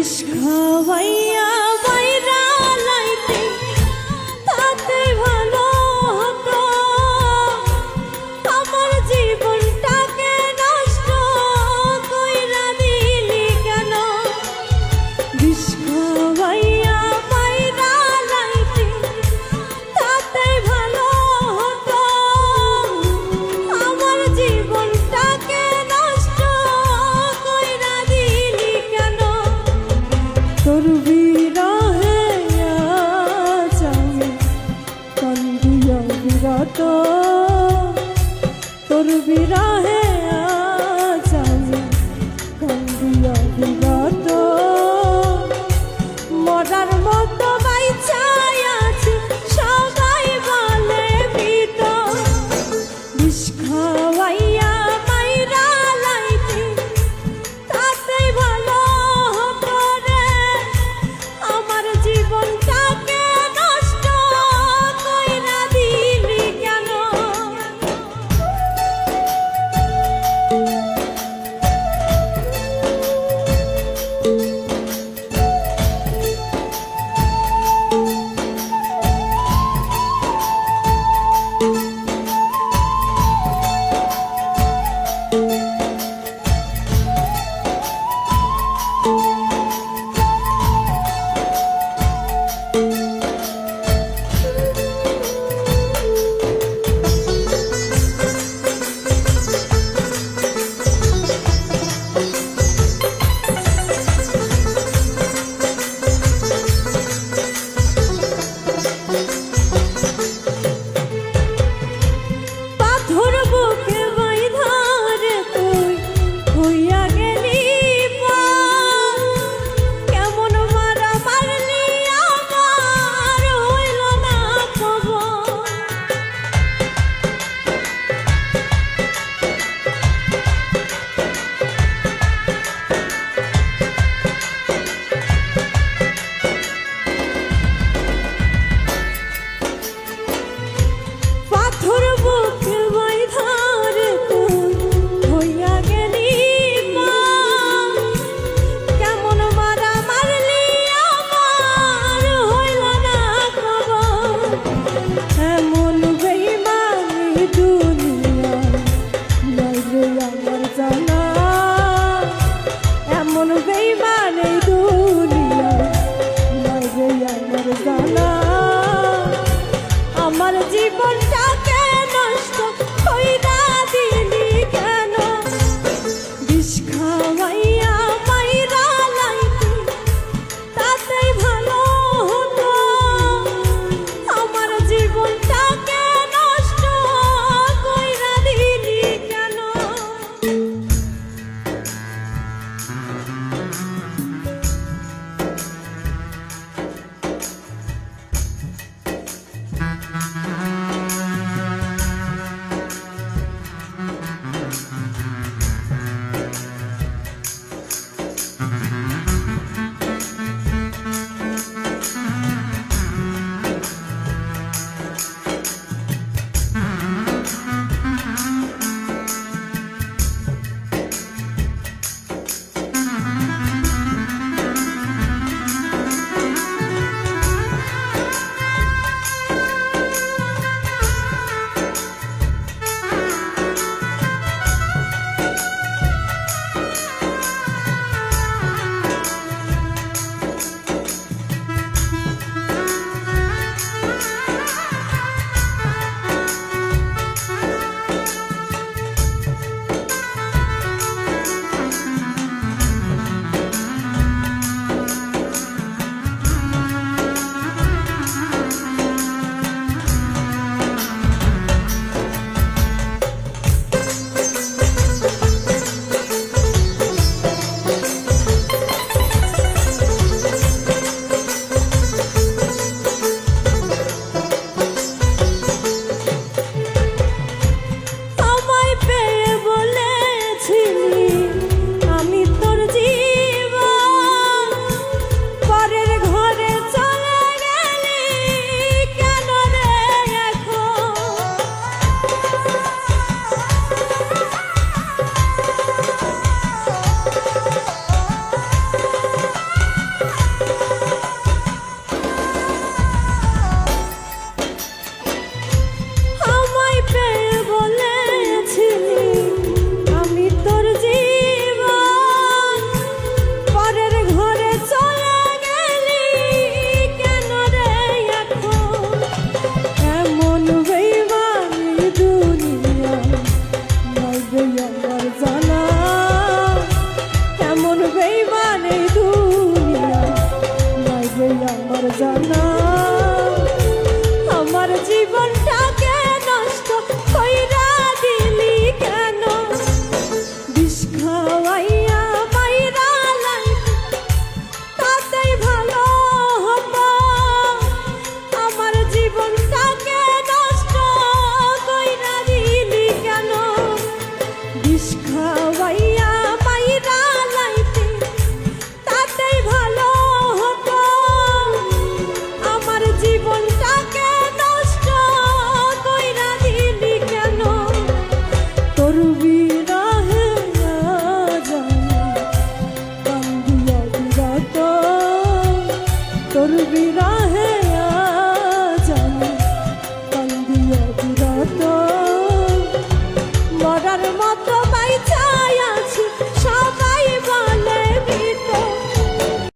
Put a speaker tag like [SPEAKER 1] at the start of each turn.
[SPEAKER 1] Krishna Vai. बिरा तो तुर बिरा है Thank you. আমার জীবনটাকে নষ্ট দুনিয়া নইবে আমার জানা।